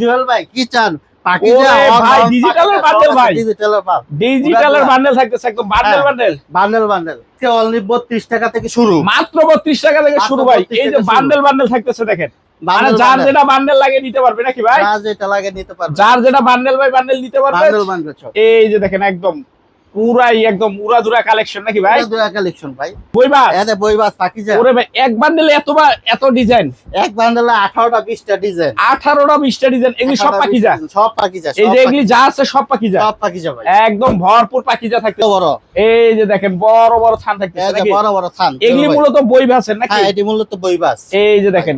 জুয়েল ভাই কি চান? ডিজিটালের বান্ডেল থাকতেছে একদম বান্ডেল হ্যাঁ। বান্ডেল বান্ডেল বান্ডেল অনলি 32 টাকা থেকে শুরু? মাত্র বত্রিশ টাকা থেকে শুরু ভাই। এই যে বান্ডেল বান্ডেল থাকতেছে দেখেন। মানে যার যেটা বান্ডেল লাগে নিতে পারবে নাকি ভাই? যা যেটা লাগে নিতে পারবে। যার যেটা বান্ডেল ভাই বান্ডেল নিতে পারবে। এই যে দেখেন একদম পুরাই একদম উড়াধুরা কালেকশন নাকি ভাই? এটা কালেকশন ভাই। বইবা এতে বইবাস পাকিজা। ওরে ভাই এক বান্ডেলে এতবার এত ডিজাইন এক বান্ডেলে 18টা 20টা ডিজাইন আঠারোটা বিশটা ডিজাইন এগুলি সব পাকিজা? সব পাকিজা এই যে এগুলি যা আছে সব পাকিজা? সব পাকিজা ভাই। একদম ভরপুর পাকিজা থাকতে বড়। এই যে দেখেন বড় বড় থান যে নাকি? বড় বড় থান। এগুলি মূলত বই ভাসেন নাকি? হ্যাঁ এটি মূলত বইবাস। এই যে দেখেন।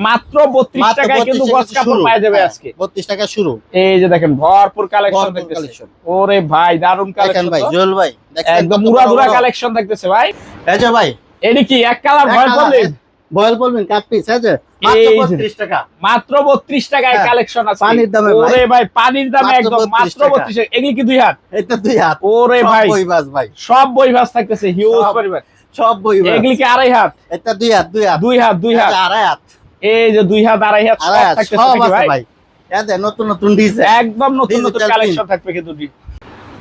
মাত্র বত্রিশ মাত্র টাকায় কিন্তু টাকা কাপড় পাওয়া যাবে হ্যাঁ, আজকে। 32 টাকা শুরু। এই যে দেখেন ভরপুর কালেকশন ভরপুর ওরে ভাই দারুণ কালেকশন ভাই জুয়েল ভাই একদম কত বড় উড়াধুরা বড়। কালেকশন থাকতেছে ভাই। এই যে ভাই এটি কি এক কালার ভয় বললেন বয়েল বলবেন? কাট পিস এই মাত্র 32 টাকা। মাত্র বত্রিশ টাকায় হ্যাঁ, কালেকশন আছে। পানির দামে ওরে ভাই পানির দামে একদম 32 মাত্র। বত্রিশ এগুলি কি দুই হাত? এটা দুই হাত। ওরে ভাই। বইবাস ভাই। সব বই ভাস থাকতেছে হিউজ পরিমাণ। সব বইবাস এগুলি কি আড়াই হাত? এটা দুই হাত দুই হাত। দুই হাত দুই হাত। আড়াই হাত? এই যে দুই হাত আড়াই হাত সব আড়াই হাত সব আছে ভাই? নতুন নতুন ডিজাইন একদম নতুন নতুন কালেকশন থাকবে কিন্তু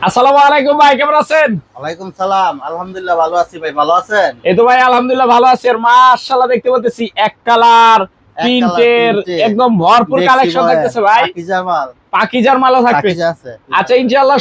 আসসালামু আলাইকুম ভাই কেমন আছেন? ওয়ালাইকুম সালাম। আলহামদুলিল্লাহ ভালো আছি ভাই ভালো আছেন? এই তো ভাই আলহামদুলিল্লাহ ভালো আছি। আর মাশাআল্লাহ দেখতে পাচ্ছি এক কালার প্রিন্টের। একদম ভরপুর কালেকশন থাকতেছে ভাই। পাকিজা মাল। পাকিজার মালও থাকবে। আছে আচ্ছা ইনশাআল্লাহ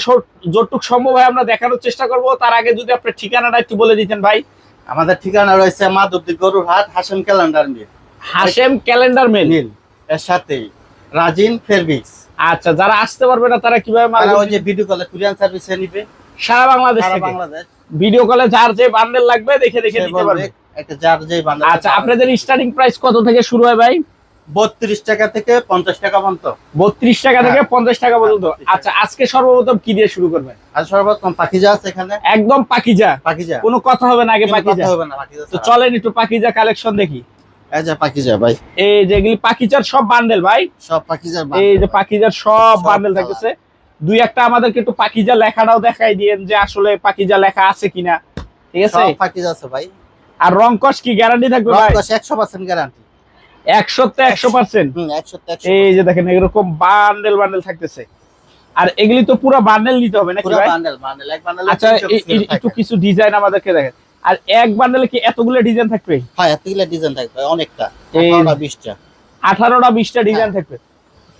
যতটুক সম্ভব হয় আমরা দেখানোর চেষ্টা করব। তার আগে যদি আপনার ঠিকানাটা একটু বলে দিতেন ভাই। আমাদের ঠিকানা রয়েছে মাধবদী গরুর হাট Hashem calendar mill. Hashem calendar mill? Mill এর সাথেই রাজিন ফেরবিক্স। আচ্ছা যারা আসতে পারবে না তারা কীভাবে মাল ওই যে ভিডিও কলে কুরিয়ান সার্ভিসে নিবে। সারা বাংলাদেশ থেকে? বাংলাদেশ। ভিডিও কলে যার যে বান্ডেল লাগবে দেখে দেখে নিতে পারবে। একটা যার যে বান্ডেল আচ্ছা আপনাদের স্টার্টিং প্রাইস কত থেকে শুরু হয় ভাই? 32 টাকা থেকে 50 টাকা পর্যন্ত। বত্রিশ টাকা থেকে হ্যাঁ। পঞ্চাশ টাকা পর্যন্ত। হ্যাঁ, আচ্ছা আজকে সর্বপ্রথম কি দিয়ে শুরু করবেন? আর সর্বোত্তম পাকিজা আছে এখানে। একদম পাকিজা। পাকিজা। কোনো কথা হবে না আগে পাকিজা। হবে না তো চলেন একটু পাকিজা কালেকশন দেখি। ভাই। এই যেগুলি সব বান্ডেল ভাই। সব এই যে সব সব বান্ডেল থাকতেছে। দুই একটা আমাদেরকে একটু পাকিজা লেখাটাও দেখাই দিয়েন যে আসলে পাকিজা লেখা আছে কিনা। ঠিক আছে? ভাই। আর রংকশ কি গ্যারান্টি থাকবে ভাই? রংকশ 100% গ্যারান্টি একশো পার্সেন্ট? হুম 100 তে 100 এই যে দেখেন এরকম বান্ডেল বান্ডেল থাকতেছে। আর এগুলি তো পুরো বান্ডেল নিতে হবে নাকি আচ্ছা একটু কিছু ডিজাইন আমাদেরকে দেখেন। আর এক বান্ডেলে কি এতগুলো ডিজাইন থাকবে? হ্যাঁ এতগুলা ডিজাইন থাকবে অনেকটা। এই- 18টা 20টা আঠারোটা বিশটা ডিজাইন হ্যাঁ। থাকবে।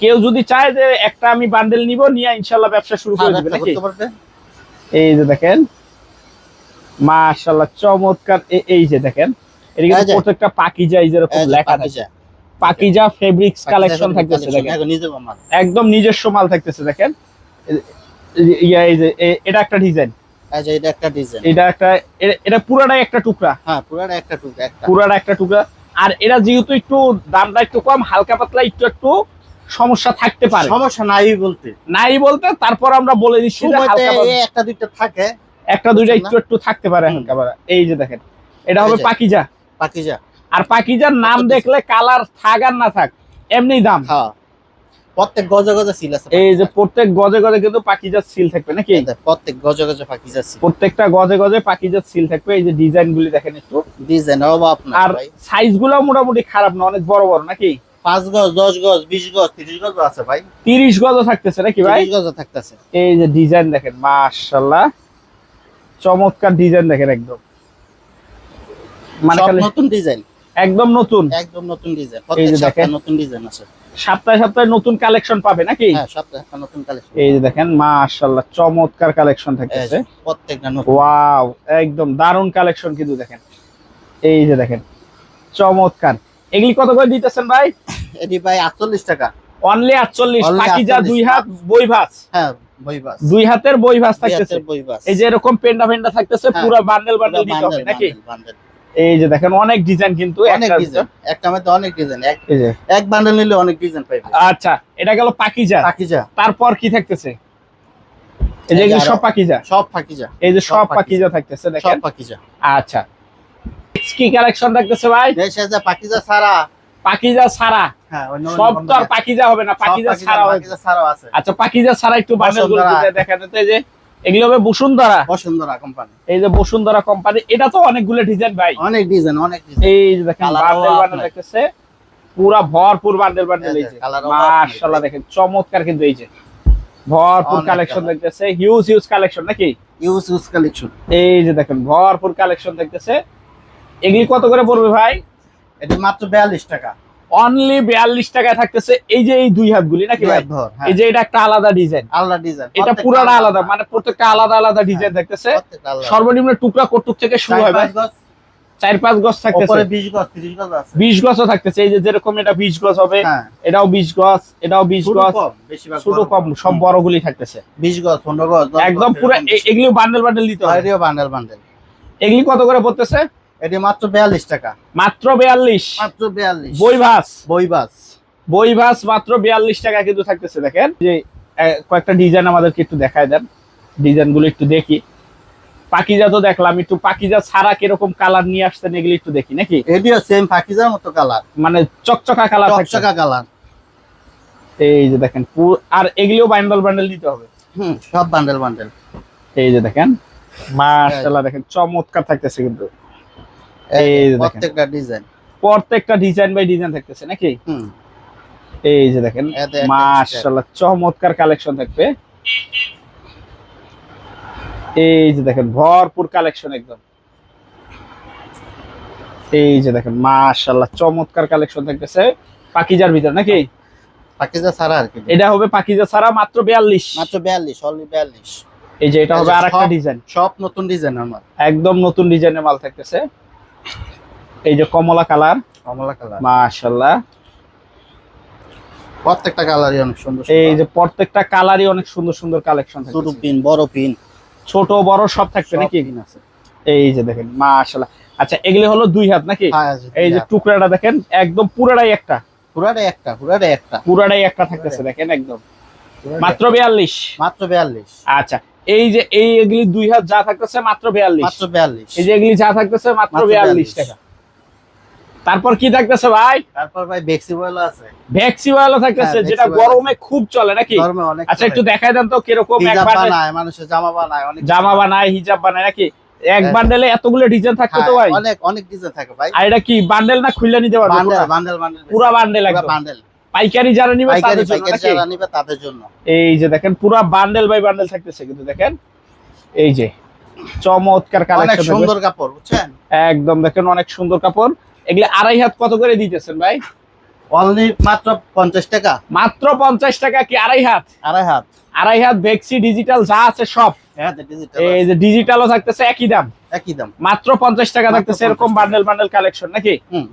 কেউ যদি চায় যে একটা আমি বান্ডেল নিব নিয়ে ইনশাল্লাহ ব্যবসা শুরু করে হ্যাঁ, দিবে ব্যবসা নাকি এই যে দেখেন মাশাল্লাহ চমৎকার। এই যে দেখেন এটা কিন্তু প্রত্যেকটা পাকিজা যায় যেরকম লেখা থাকে। পাকিজা ফেব্রিক্স কালেকশন থাকতেছে দেখেন। একদম নিজস্ব মাল থাকতেছে দেখেন। এটা একটা ডিজাইন এটা একটা ডিজাইন এটা একটা এটা পুরাটাই একটা টুকরা। হ্যাঁ পুরাটা একটা টুক একটা। পুরাটা একটা টুকরা। আর এটা যেহেতু একটু দামটা একটু কম হালকা পাতলা একটু একটু সমস্যা থাকতে পারে। সমস্যা নাই বলতে। নাই বলতে তারপর আমরা বলে দিচ্ছি একটা দুইটা থাকে। একটা দুইটা একটু একটু থাকতে পারে। হালকা পাতলা। এই যে দেখেন এটা হবে পাকিজা। পাকিজা। আর পাকিজার নাম দেখলে কালার থাক আর না থাক এমনি দাম। হ্যাঁ। প্রত্যেক গজে গজে সিল আছে এই যে প্রত্যেক গজে গজে কিন্তু পাকিজার সিল থাকবে নাকি? প্রত্যেক গজে গজে পাকিজা সিল প্রত্যেকটা গজে গজে পাকিজার সিল থাকবে এই যে ডিজাইন গুলি দেখেন একটু। ডিজাইন অভাব না আর সাইজগুলো মোটামুটি খারাপ না অনেক বড় বড় নাকি? পাঁচ গজ দশ গজ বিশ গজ তিরিশ গজ আছে ভাই। তিরিশ গজও থাকতেছে নাকি ভাই? তিরিশ গজে থাকতেছে। এই যে ডিজাইন দেখেন মাশাল্লাহ চমৎকার ডিজাইন দেখেন একদম। মানে নতুন ডিজাইন। একদম নতুন? একদম নতুন ডিজাইন। এই যে দেখেন। নতুন ডিজাইন আছে। সপ্তাহে সপ্তাহে নতুন কালেকশন পাবে নাকি? হ্যাঁ সপ্তাহে নতুন কালেকশন এই যে দেখেন মাশাল্লাহ চমৎকার কালেকশন থাকতেছে। প্রত্যেকটা নতুন। ওয়াও একদম দারুণ কালেকশন কিন্তু দেখেন। এই যে দেখেন চমৎকার। এগুলি কত করে দিতেছেন ভাই? এটি ভাই আটচল্লিশ টাকা। অনলি আটচল্লিশ Only পাকিজা 48 দুই হাত বই ভাস হ্যাঁ দুই হাতের বই ভাস থাকতেছে। এই যে এরকম পেন্ডা পেন্ডা থাকতেছে হ্যাঁ, পুরো বান্ডেল বান্ডেল দিতে হবে নাকি? এই যে দেখেন অনেক ডিজাইন কিন্তু অনেক ডিজাইন একটা মধ্যে অনেক ডিজাইন এক এই যে। এক বান্ডেল নিলে অনেক ডিজাইন পাইবে আচ্ছা এটা গেল পাকিজা। পাকিজা। তারপর কি থাকতেছে? এই যে সব পাকিজা। সব পাকিজা এই যে সব পাকিজা। থাকতেছে সব পাকিজা। আচ্ছা। কি কালেকশন থাকতেছে ভাই? দেশে যে পাকিজা হ্যাঁ সব তো আর পাকিজা হবে না পাকিজা আছে। আচ্ছা পাকিজা একটু বান্ডেলগুলো। দেখা যেত যে এগুলো হবে বসুন্ধরা। বসুন্ধরা কোম্পানি এই যে বসুন্ধরা কোম্পানি এটা তো অনেকগুলো ডিজাইন ভাই। অনেক ডিজাইন অনেক এই যে দেখেন বান্ডেল বান্ডেল দেখতেছে পুরা ভরপুর বান্ডেল বান্ডেল এই যে, মাশাআল্লাহ দেখেন চমৎকার কিন্তু এই যে। ভরপুর কালেকশন দেখতেছে হিউজ হিউজ কালেকশন নাকি? ইউজ ইউজ কালেকশন এই যে দেখেন ভরপুর কালেকশন দেখতেছে। এগুলি কত করে পড়বে ভাই? এটি মাত্র বিয়াল্লিশ টাকা। অনলি বিয়াল্লিশ টাকায় থাকতেছে এই যে এই দুই হাতগুলি নাকি ভাই? হ্যাঁ। এই যে এটা একটা আলাদা ডিজাইন আলাদা ডিজাইন এটা পুরাটা আলাদা। মানে প্রত্যেকটা আলাদা আলাদা ডিজাইন দেখতেছে। সর্বনিম্ন টুকরা কটুক থেকে শুরু হয় ভাই। চার পাঁচ গজ থাকতেছে। উপরে 20 গজ 30 গজ আছে। বিশ গজও থাকতেছে এই যে যেরকম এটা বিশ গজ হবে হ্যাঁ। এটাও বিশ গজ এটাও বিশ ছোট গজ কম বেশিরভাগ ছোট বড় কম সব বড়গুলি থাকতেছে। 20 গজ 15 গজ একদম পুরো এগুলি বান্ডেল বান্ডেল দিতে আইডিও বান্ডেল বান্ডেল এগুলি কত করে পড়তেছে? এটি মাত্র 42 টাকা। মাত্র বিয়াল্লিশ। মাত্র 42 বই ভাস বইবাস বই ভাস মাত্র বিয়াল্লিশ টাকা কিন্তু থাকতেছে দেখেন। যে কয়েকটা ডিজাইন আমাদেরকে একটু দেখায় দেন। ডিজাইনগুলো একটু দেখি। পাকিজা তো দেখলাম একটু পাকিজা ছাড়া কীরকম কালার নিয়ে আসছেন এগুলি একটু দেখি নাকি? এটিও সেম ফাকিজার মতো কালার। মানে চকচকা কালার চকচকা কালার। এই যে দেখেন আর এগুলিও বান্ডেল বান্ডেল দিতে হবে। হুম সব বান্ডেল বান্ডেল এই যে দেখেন মাশাআল্লাহ দেখেন চমৎকার থাকতেছে কিন্তু। প্রত্যেকটা ডিজাইন প্রত্যেকটা ডিজাইন বাই ডিজাইন থাকতেছে নাকি? এই যে দেখেন মাশাআল্লাহ চমৎকার কালেকশন থাকবে। এই যে দেখেন ভরপুর কালেকশন একদম। এই যে দেখেন মাশাআল্লাহ চমৎকার কালেকশন থাকতেছে। পাকিজার ভিতর নাকি? ফাকিজা ছাড়া আর কি। এটা হবে পাকিজা ছাড়া মাত্র বিয়াল্লিশ। মাত্র 42 অনলি 42 এই যে এটা হবে এই যে আর একটা সব- ডিজাইন সব নতুন ডিজাইন আমার একদম নতুন ডিজাইনের মাল থাকতেছে। এই যে কমলা কালার। কমলা কালার। মাশাআল্লাহ। প্রত্যেকটা কালারই অনেক সুন্দর এই যে প্রত্যেকটা কালারই অনেক সুন্দর সুন্দর কালেকশন ছোট পিন বড় পিন। ছোট বড় সব থাকবে নাকি? আছে। এই যে দেখেন মাশাআল্লাহ। আচ্ছা এগুলি হলো দুই হাত নাকি? হ্যাঁ, এই যে টুকরাটা দেখেন একদম পুরাটাই একটা। পুরাটাই একটা পুরাটাই একটা। পুরাটাই একটা থাকতেছে দেখেন একদম। মাত্র বিয়াল্লিশ। মাত্র 42 আচ্ছা এই যে এই এগুলি দুই হাত যা থাকতেছে মাত্র বিয়াল্লিশ। মাত্র 42 এই যে এগুলি যা থাকতেছে মাত্র বিয়াল্লিশ টাকা। তারপর কি থাকতেছে ভাই? তারপর ভাই বেক্সি বয়েল আছে। ভ্যাক্সি ওয়ালা থাকতেছে হ্যাঁ, যেটা গরমে খুব চলে নাকি? গরমে অনেক আচ্ছা একটু দেখাই দেন তো কীরকম এক বান্ডেল বানায় মানুষের জামা বানায় অনেক জামা বানায়। হিজাব বানায় নাকি? এক হ্যাঁ। বান্ডেলে এতগুলো ডিজাইন থাকতো তো ভাই? হ্যাঁ, অনেক অনেক ডিজাইন থাকে ভাই। আর এটা কি বান্ডেল না খুললে নিতে পারবে বান্ডেল? বান্ডেল বান্ডেল পুরা বান্ডেল একদম। বান্ডেল। পাইকারি যারা নিবে তাদের জন্য পাইকারি? যারা নিবে তাদের জন্য। এই যে দেখেন পুরা বান্ডেল বাই বান্ডেল থাকতেছে কিন্তু দেখেন। এই যে চমৎকার কালেকশন অনেক সুন্দর কাপড় বুঝছেন? একদম দেখেন অনেক সুন্দর কাপড়। এগুলো আড়াই হাত কত করে দিতেছেন ভাই? অনলি মাত্র 50 টাকা। মাত্র পঞ্চাশ টাকা কি আড়াই হাত? আড়াই হাত। আড়াই হাত ভেক্সি ডিজিটাল যা আছে সব। হ্যাঁ ডিজিটাল এই যে ডিজিটালও থাকতেছে একই দাম। একই দাম। মাত্র পঞ্চাশ টাকা থাকতেছে এরকম বান্ডেল বান্ডেল কালেকশন নাকি? হুম।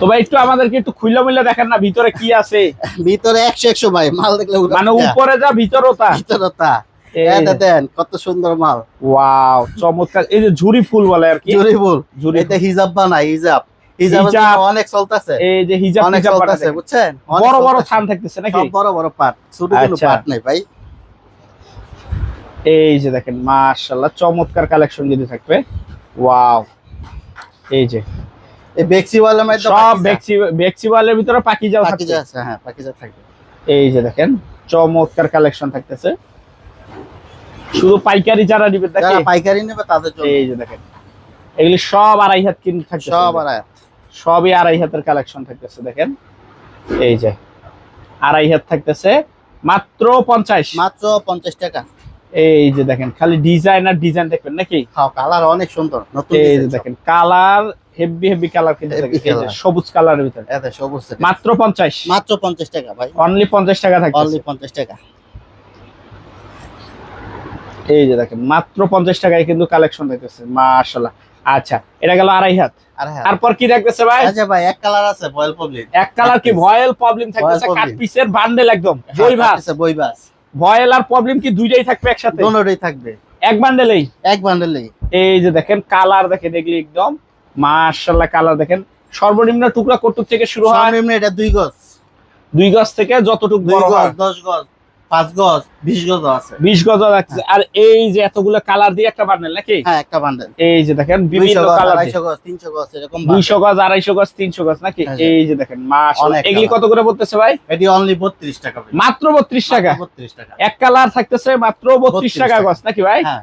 তো ভাই একটু আমাদেরকে একটু খুইলা মুইলা দেখেন না ভিতরে কি আছে? ভিতরে 100 100 ভাই মাল দেখলে মানে উপরে যা ভিতরও তা ভিতরে তা এই দেন কত সুন্দর মাল। ওয়াও চমৎকার। এই যে ঝুরি ফুল বলে আর কি। এটা হিজাব হিজাব। অনেক চলতেছে। এই যে হিজাব অনেক চলতেছে বুঝছেন? বড় বড়। থান থাকতেছে নাকি? বড় বড় পাট। ছোট কোনো আচ্ছা। পাট নাই ভাই। এই যে দেখেন মাশাআল্লাহ চমৎকার কালেকশন যদি থাকবে। ওয়াও। এই যে এই বেক্সি মধ্যে সব বেক্সি বেক্সি ভিতরে পাকিজাও থাকছে। আছে হ্যাঁ পাকিজা থাকবে। এই যে দেখেন চমৎকার কালেকশন থাকতেছে। শুধু পাইকারি যারা নিবে যারা পাইকারি নেবে তাদের জন্য। এই যে দেখেন এগুলি সব আড়াই হাত থাকতেছে। সব আর সবই আড়াই হাতের কালেকশন থাকতেছে দেখেন। এই যে আড়াই হাত থাকতেছে মাত্র পঞ্চাশ। মাত্র 50 টাকা। এই যে দেখেন খালি ডিজাইন আর ডিজাইন দেখবেন নাকি? হ্যাঁ কালার অনেক সুন্দর নতুন এই যে দেখেন কালার হেভি হেভি কালার কিন্তু থাকে। সবুজ কালারের ভিতরে। সবুজ। মাত্র পঞ্চাশ। মাত্র 50 টাকা ভাই। অনলি পঞ্চাশ টাকা থাকবে অনলি 50 টাকা। এই যে দেখেন মাত্র পঞ্চাশ টাকায় কিন্তু কালেকশন থাকতেছে মাশাল্লাহ আচ্ছা এটা গেল আড়াই হাত। তারপর কি থাকতেছে ভাই? আচ্ছা ভাই এক কালার আছে বয়েল পবলিক এক কালার কি? ভয়েল প্রবলেম থাকতেছে কাট পিসের বান্ডেল একদম বই ভাস বই বাস ভয়েল আর প্রবলেম কি দুইটাই থাকবে একসাথে? দোনোটাই থাকবে। এক বান্ডেলেই এক বান্ডেলেই এই যে দেখেন কালার দেখেন এগুলি একদম মাশাল্লাহ কালার দেখেন। সর্বনিম্ন টুকরা কটুক থেকে শুরু হয়। সর্বনিম্ন এটা দুই গজ। দুই গজ থেকে যতটুক বড় হয়। দশ গজ পাঁচ গজ বিশ গজ আছে। বিশ গজ রাখছে আর এই যে এতগুলো কালার দিয়ে একটা বান্ডেল নাকি? হ্যাঁ একটা বান্ডেল এই যে দেখেন দুইশো বিভিন্ন কালার আড়াইশো গজ তিনশো গজ এরকম দুইশো গজ আড়াইশো গজ তিনশো গজ নাকি? হ্যাঁ, এই যে দেখেন মাশাল্লাহ এগুলি কত করে বলতেছে ভাই? এটি অনলি বত্রিশ টাকা ভাই। মাত্র বত্রিশ টাকা? বত্রিশ টাকা। এক কালার থাকতেছে মাত্র বত্রিশ 32 টাকা টাকা। গজ নাকি ভাই? হ্যাঁ।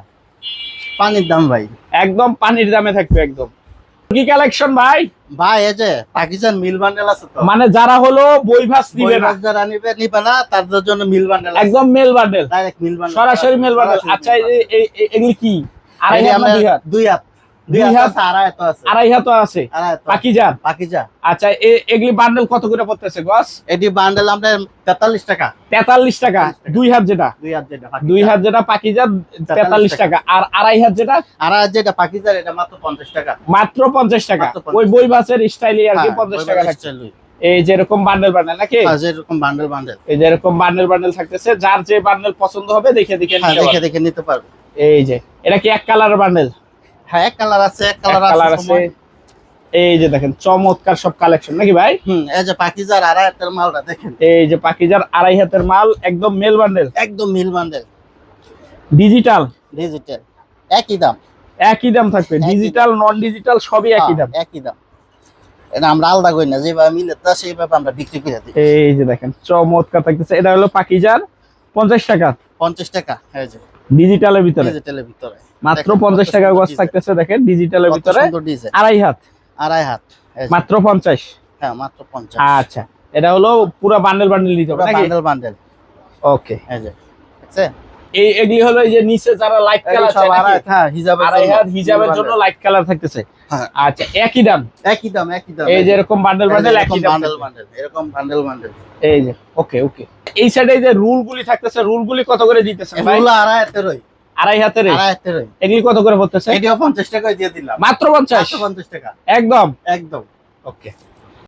পানির দাম ভাই। একদম পানির দামে থাকবে একদম। কি কালেকশন ভাই? ভাই এই যে পাকিস্তান মিল বান্ডেল আছে তো। মানে যারা হলো বই ভাস দিবে না? যারা নিবে নিবে না তাদের জন্য মিল বান্ডেল একদম mill bundle direct mill bundle সরাসরি মেল বান্ডেল আচ্ছা এই- এগুলি কি? আড়াই হাত? দুই হাত। আড়াই হাত আছে। পাকিজা আচ্ছা এগুলি বান্ডেল কত করে পড়তেছে গস এটি বান্ডেল আমরা তেতাল্লিশ টাকা। তেতাল্লিশ টাকা দুই হাত যেটা? দুই হাত যেটা দুই হাত যেটা তেতাল্লিশ টাকা। আর আড়াই হাত যেটা? পাকিজার এটা মাত্র পঞ্চাশ টাকা। মাত্র পঞ্চাশ টাকা। ওই বই ভাসের স্টাইলে আর কি হ্যাঁ, পঞ্চাশ টাকা এই যেরকম বান্ডেল বান্ডেল নাকি? যেরকম বান্ডেল বান্ডেল এই যেরকম বান্ডেল বান্ডেল থাকতেছে যার যে বান্ডেল পছন্দ হবে দেখে দেখে হ্যাঁ দেখে দেখে নিতে পারবে। এই যে এটা কি এক কালার বান্ডেল হ্যাঁ এক কালার আছে এক কালার কালার আছে। এই যে দেখেন চমৎকার সব কালেকশন নাকি ভাই? হুম এই যে পাকিজার আড়াই হাতের মালটা দেখেন। এই যে পাকিজার আড়াই হাতের মাল একদম মেল বান্ডেল একদম মিল বান্ডেল ডিজিটাল ডিজিটাল একই দাম। একই দাম থাকবে ডিজিটাল নন ডিজিটাল সবই একই দাম। হ্যাঁ, একই দাম। এটা আমরা আলাদা করি না যেভাবে মিলে তা সেইভাবে আমরা বিক্রি করে দিই। এই যে দেখেন চমৎকার থাকতেছে। এটা হলো পাকিজার পঞ্চাশ টাকা। পঞ্চাশ টাকা ডিজিটালের ভিতরে। ডিজিটালের ভিতরে। মাত্র দেখেন, পঞ্চাশ কত টাকা গজ থাকতেছে দেখেন ডিজিটালের ভিতরে। আড়াই হাত। আড়াই হাত। মাত্র পঞ্চাশ। হ্যাঁ মাত্র পঞ্চাশ। আচ্ছা এটা হলো পুরো বান্ডেল বান্ডেল নিতে হবে নাকি? বান্ডেল বান্ডেল ওকে এই যে দেখছেন এই এগুলি হলো এই যে নিচে যারা লাইট কালার হ্যাঁ হিজাবের আড়াই জন্য, হাত হিজাবের জন্য লাইট কালার থাকতেছে। আচ্ছা একই দাম? একই দাম একই দাম। এই যে এরকম বান্ডেল বান্ডেল একই দাম। বান্ডেল বান্ডেল এরকম বান্ডেল বান্ডেল এই যে ওকে ওকে এই সাইডে যে রুল গুলি থাকতেছে রুল গুলি কত করে দিতেছে ভাই? এগুলো আড়াই হাতে রই আড়াই হাতের আড়াই হাতে ওই এগুলি কত করে পড়তেছে? এটিও পঞ্চাশ টাকায় দিয়ে দিলাম। মাত্র পঞ্চাশ? মাত্র পঞ্চাশ টাকা। একদম? একদম। ওকে